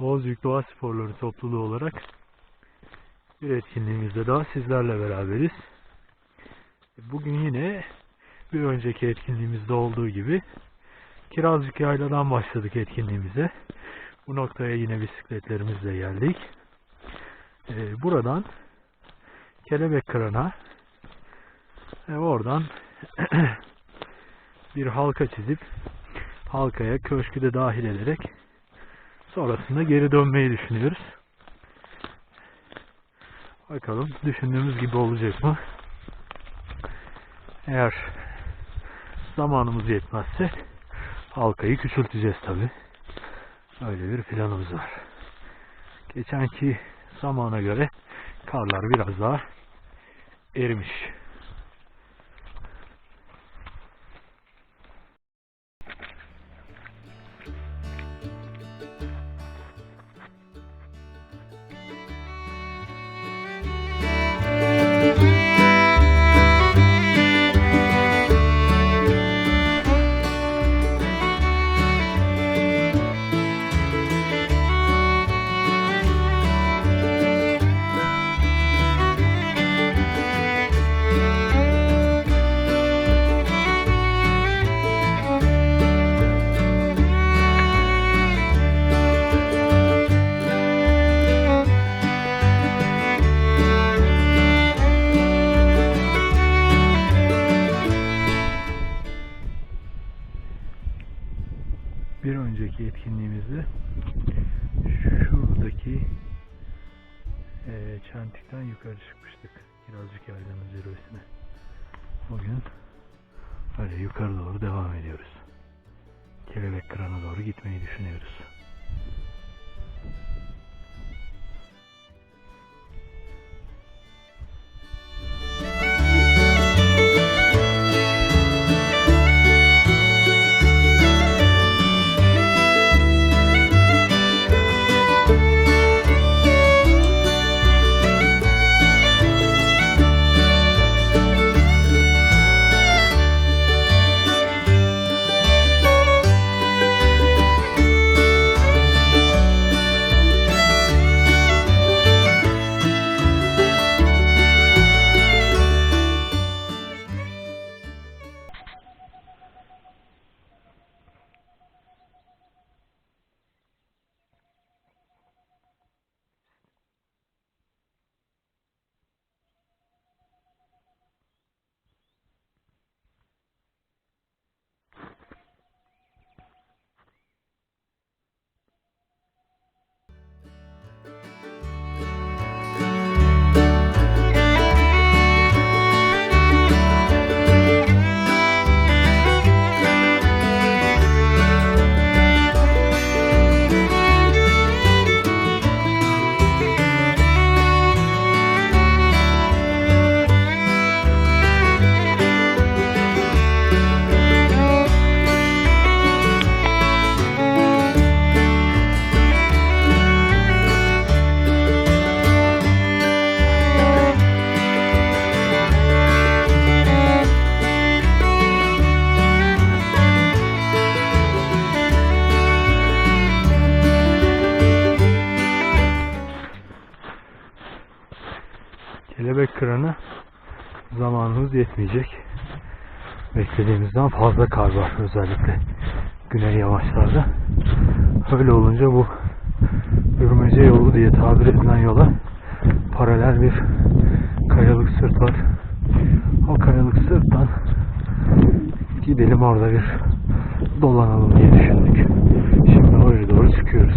Oğuz Yük Doğa Sporları topluluğu olarak bir etkinliğimizde daha sizlerle beraberiz. Bugün yine bir önceki etkinliğimizde olduğu gibi Kirazcık Yayla'dan başladık etkinliğimize. Bu noktaya yine bisikletlerimizle geldik. Ee, buradan Kelebek Kıran'a ve oradan bir halka çizip halkaya köşkü de dahil ederek sonrasında geri dönmeyi düşünüyoruz. Bakalım düşündüğümüz gibi olacak mı? Eğer zamanımız yetmezse halkayı küçülteceğiz tabi. Öyle bir planımız var. Geçenki zamana göre karlar biraz daha erimiş. Önceki etkinliğimizde şuradaki eee çentikten yukarı çıkmıştık. Birazcık yaylanın zirvesine. Bugün öyle yukarı doğru devam ediyoruz. Kelebek Kıran'a doğru gitmeyi düşünüyoruz. Kelebek Kıran'a zamanımız yetmeyecek. Beklediğimizden fazla kar var özellikle güney yamaçlarda. Öyle olunca bu Ürmece yolu diye tabir edilen yola paralel bir kayalık sırt var. O kayalık sırttan gidelim orada bir dolanalım diye düşündük. Şimdi oraya doğru çıkıyoruz.